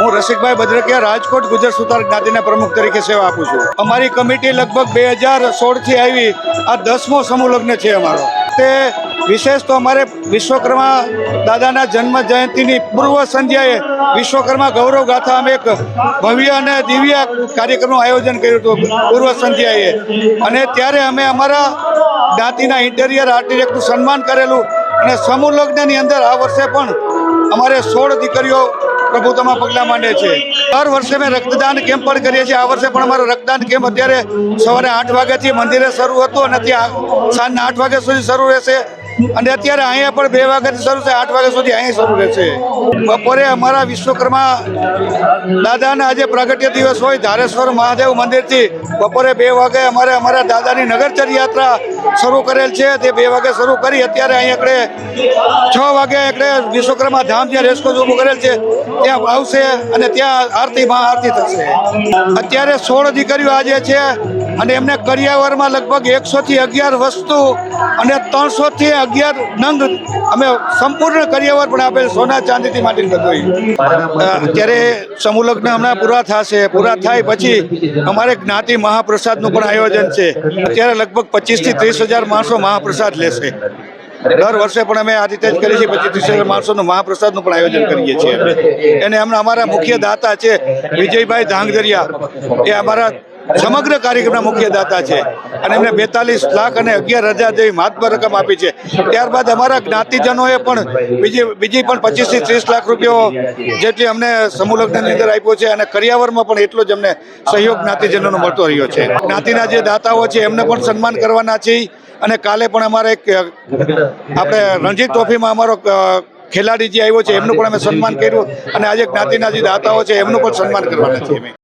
હું રસિકભાઈ બદ્રકિયા રાજકોટ ગુજરાત સુતાર જ્ઞાતિના પ્રમુખ તરીકે સેવા આપું છું. અમારી કમિટી લગભગ બે હજાર સોળથી આવી આ દસમો સમૂહ લગ્ન છે અમારો. તે વિશેષ તો અમારે વિશ્વકર્મા દાદાના જન્મ જયંતિની પૂર્વ સંધ્યાએ વિશ્વકર્મા ગૌરવ ગાથા અમે એક ભવ્ય અને દિવ્ય કાર્યક્રમનું આયોજન કર્યું હતું પૂર્વ સંધ્યાએ. અને ત્યારે અમે અમારા જ્ઞાતિના ઇન્ટેરિયર આર્ટિટેક્ટનું સન્માન કરેલું. અને સમૂહ લગ્નની અંદર આ વર્ષે પણ અમારે સોળ દીકરીઓ પ્રભુતામાં પગલાં માંડે છે. દર વર્ષે અમે રક્તદાન કેમ્પ પણ કરીએ છીએ. આ વર્ષે પણ અમારો રક્તદાન કેમ્પ અત્યારે સવારે આઠ વાગ્યાથી મંદિરે શરૂ હતું અને ત્યાં સાંજના આઠ વાગ્યા સુધી શરૂ રહેશે. અને અત્યારે અહીંયા પણ બે વાગ્યાથી શરૂ છે આઠ વાગ્યા સુધી અહીંયા શરૂ રહેશે. બપોરે અમારા વિશ્વકર્મા દાદાના આજે પ્રગટ્ય દિવસ હોય, ધારેશ્વર મહાદેવ મંદિરથી બપોરે બે વાગે અમારે અમારા દાદાની નગરચર યાત્રા શરૂ કરેલ છે. તે બે વાગે શરૂ કરી અત્યારે અહીંયા આગળ છ વાગે આગળ વિશ્વકર્મા ધામ જ્યાં રેસકોર્સ ઊભું કરેલ છે. ત્યાં આવશે અને ત્યાં આરતી મહા આરતી થશે. અત્યારે સોળ દીકરીઓ આજે છે અને એમને કરિયાવરમાં લગભગ એકસો થી અગિયાર વસ્તુ અને ત્રણસો થી અગિયાર નંગ અમે સંપૂર્ણ કરિયાવર પણ આપેલ સોના ચાંદીથી માટે બધું અત્યારે સમૂહ હમણાં પૂરા થશે. પૂરા થાય પછી અમારે જ્ઞાતિ મહાપ્રસાદનું પણ આયોજન છે. અત્યારે લગભગ પચીસથી ત્રીસ હજાર માણસો મહાપ્રસાદ લેશે. દર વર્ષે પણ અમે આ રીતે જ કરીએ છીએ. પચીસ ત્રીસ હજાર માણસોનું મહાપ્રસાદનું પણ આયોજન કરીએ છીએ. અને હમણાં અમારા મુખ્ય દાતા છે વિજયભાઈ ધાંગધરિયા. એ અમારા સમગ્ર કાર્યક્રમના મુખ્ય દાતા છે. અને એમને બેતાલીસ લાખ અને અગિયાર હજાર જેવી મહાત્મા રકમ આપી છે. ત્યારબાદ અમારા જ્ઞાતિજનોએ પણ બીજી બીજી પણ પચીસથી ત્રીસ લાખ રૂપિયો જેટલી અમને સમૂહલગ્નની અંદર આપ્યો છે અને કરિયાવરમાં પણ એટલો જ અમને સહયોગ જ્ઞાતિજનોનો મળતો રહ્યો છે. જ્ઞાતિના જે દાતાઓ છે, એમને પણ સન્માન કરવાના છે અને કાલે પણ અમારે આપણે રણજીત ટ્રોફીમાં અમારો ખેલાડી જે આવ્યો છે, એમનું પણ અમે સન્માન કર્યું અને આજે જ્ઞાતિના જે દાતાઓ છે, એમનું પણ સન્માન કરવાના છીએ અમે.